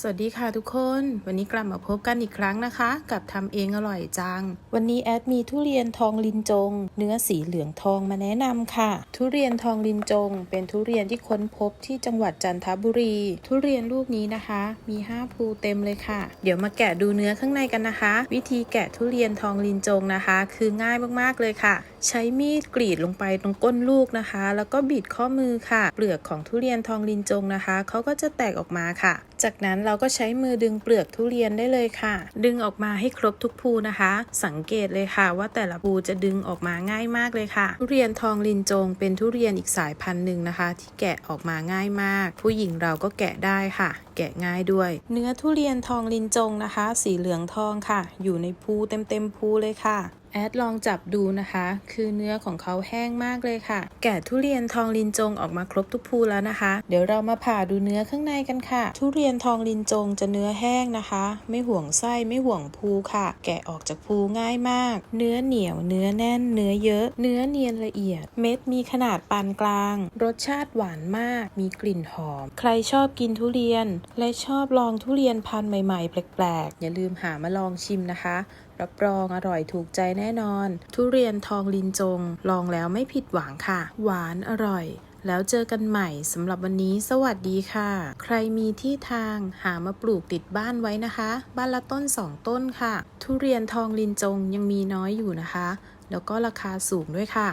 สวัสดีค่ะทุกคน วันนี้กลับมาพบกันอีกครั้งนะคะ กับทำเองอร่อยจัง วันนี้แอดมีทุเรียนทองลินจง เนื้อสีเหลืองทองมาแนะนำค่ะ ทุเรียนทองลินจง เป็นทุเรียนที่ค้นพบที่จังหวัดจันทบุรี ทุเรียนลูกนี้นะคะ มี 5 ภูเต็มเลยค่ะ เดี๋ยวมาแกะดูเนื้อข้างในกันนะคะ วิธีแกะทุเรียนทองลินจงนะคะ คือง่ายมากๆเลยค่ะ ใช้มีดกรีดลงไปตรงก้นลูกนะคะ แล้วก็บิดข้อมือค่ะ เปลือกของทุเรียนทองลินจงนะคะเขาก็จะแตกออกมาค่ะ จากนั้นเราก็ใช้มือดึงเปลือกทุเรียนได้เลยค่ะ ดึงออกมาให้ครบทุกภูนะคะ สังเกตเลยค่ะ ว่าแต่ละภูจะดึงออกมาง่ายมากเลยค่ะ ทุเรียนทองลินจงเป็นทุเรียนอีกสายพันธุ์หนึ่งนะคะ ที่แกะออกมาง่ายมาก ผู้หญิงเราก็แกะได้ค่ะ แกะง่ายด้วย เนื้อทุเรียนทองลินจงนะคะ สีเหลืองทองค่ะ อยู่ในภูเต็มๆภูเลยค่ะ แอดลองจับดูนะคะ คือเนื้อของเขาแห้งมากเลยค่ะ แกะทุเรียนทองลินจงออกมาครบทุกภูแล้วนะคะ เดี๋ยวเรามาผ่าดูเนื้อข้างในกันค่ะ ทุเรียนทองลินจงจะเนื้อแห้งนะคะ ไม่ห่วงไส้ไม่ห่วงภูค่ะ แกะออกจากภูง่ายมาก เนื้อเหนียวเนื้อแน่น เนื้อเยอะ เนื้อเนียนละเอียด เม็ดมีขนาดปานกลาง รสชาติหวานมาก มีกลิ่นหอม ใครชอบกินทุเรียน และชอบลองทุเรียนพันธุ์ใหม่ๆ แปลกๆ อย่าลืมหามาลองชิมนะคะรับรองอร่อยถูกใจแน่นอน ทุเรียนทองลินจง ลองแล้วไม่ผิดหวังค่ะ หวานอร่อยแล้วเจอกันใหม่สำหรับวันนี้สวัสดีค่ะ ใครมีที่ทางหามาปลูกติดบ้านไว้นะคะ บ้านละต้น 2 ต้นค่ะ ทุเรียนทองลินจงยังมีน้อยอยู่นะคะ แล้วก็ราคาสูงด้วยค่ะ